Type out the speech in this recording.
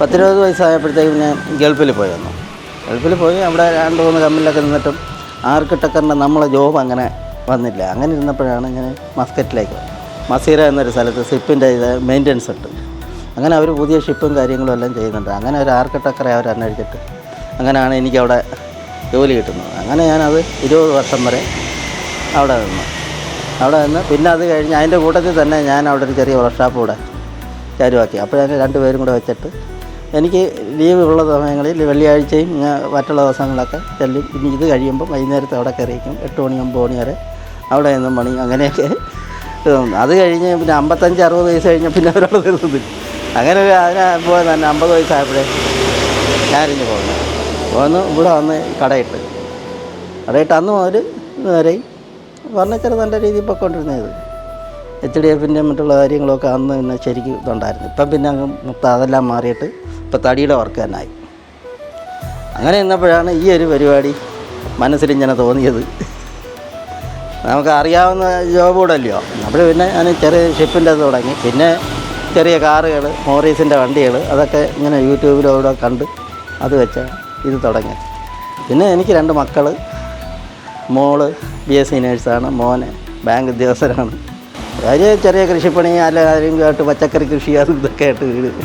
പത്തിരുപത് വയസ്സായപ്പോഴത്തേക്കും ഞാൻ ഗൾഫിൽ പോയി വന്നു. ഗൾഫിൽ പോയി അവിടെ രണ്ട് മൂന്ന് കമ്പനിയിലൊക്കെ നിന്നിട്ടും ആർക്കിട്ടക്കറിന്റെ നമ്മളെ ജോബ് അങ്ങനെ വന്നില്ല. അങ്ങനെ ഇരുന്നപ്പോഴാണ് ഞാൻ മസ്കറ്റിലേക്ക്. മസീറ എന്നൊരു സ്ഥലത്ത് സിപ്പിന്റെ ഇത് മെയിന്റനൻസ് ഉണ്ട്. അങ്ങനെ അവർ പുതിയ ഷിപ്പും കാര്യങ്ങളും എല്ലാം ചെയ്യുന്നുണ്ട്. അങ്ങനെ ഒരു ആർക്കിട്ടക്കറെ അവർ അന്വേഷിച്ചിട്ട് അങ്ങനെയാണ് എനിക്കവിടെ ജോലി കിട്ടുന്നത്. അങ്ങനെ ഞാനത് ഇരുപത് വർഷം വരെ അവിടെ നിന്നു. അവിടെ നിന്ന് പിന്നെ അത് കഴിഞ്ഞ് അതിന്റെ കൂട്ടത്തിൽ തന്നെ ഞാൻ അവിടെ ഒരു ചെറിയ വർക്ക്ഷോപ്പ് കൂടെ ചാരുവാക്കി. അപ്പോഴാണ് രണ്ടുപേരും കൂടെ വെച്ചിട്ട് എനിക്ക് ലീവ് ഉള്ള സമയങ്ങളിൽ വെള്ളിയാഴ്ചയും ഞാൻ മറ്റുള്ള ദിവസങ്ങളൊക്കെ ചെല്ലും. പിന്നെ ഇത് കഴിയുമ്പോൾ വൈകുന്നേരത്ത് അവിടെ കയറിയിരിക്കും. എട്ട് മണി ഒമ്പത് മണി വരെ അവിടെ നിന്നും മണി അങ്ങനെയൊക്കെ. അത് കഴിഞ്ഞ് പിന്നെ അമ്പത്തഞ്ച് അറുപത് വയസ്സ് കഴിഞ്ഞാൽ പിന്നെ അവരോട് തീർന്നില്ല അങ്ങനെ ഒരു അതിന് പോയി തന്നെ അമ്പത് വയസ്സായപ്പോഴേ ഞാനിഞ്ഞ് പോകുന്നു പോന്ന് ഇവിടെ വന്ന് കടയിട്ട്. കടയിട്ട് അന്ന് മുതൽ വരെയും ഫർണിച്ചർ നല്ല രീതിയിൽ പൊയ്ക്കൊണ്ടിരുന്നത്. എച്ച് ഡി എഫിന്റെ മറ്റുള്ള കാര്യങ്ങളൊക്കെ അന്ന് പിന്നെ ശരിക്കും ഇതുണ്ടായിരുന്നു. ഇപ്പം പിന്നെ അങ്ങ് മൊത്തം അതെല്ലാം മാറിയിട്ട് ഇപ്പം തടിയുടെ വർക്ക് തന്നെ ആയി. അങ്ങനെ നിന്നപ്പോഴാണ് ഈ ഒരു പരിപാടി മനസ്സിൽ മനസ്സിലിങ്ങനെ തോന്നിയത്. നമുക്ക് അറിയാവുന്ന ജോബ് കൂടെ അല്ലയോ അപ്പോൾ പിന്നെ ഞാൻ ചെറിയ ഷിപ്പിന്റെ അത് തുടങ്ങി. പിന്നെ ചെറിയ കാറുകൾ മോറീസിന്റെ വണ്ടികൾ അതൊക്കെ ഇങ്ങനെ യൂട്യൂബിലൂടെ കണ്ട് അത് വെച്ച ഇത് തുടങ്ങി. പിന്നെ എനിക്ക് രണ്ട് മക്കൾ മോൾ ബി എസ് സി നേഴ്സാണ് മോന് ബാങ്ക് ഉദ്യോഗസ്ഥരാണ് കാര്യം ചെറിയ കൃഷിപ്പണി അല്ല ആരെങ്കിലും ആയിട്ട് പച്ചക്കറി കൃഷി അതും ഇതൊക്കെ ആയിട്ട് വീട്.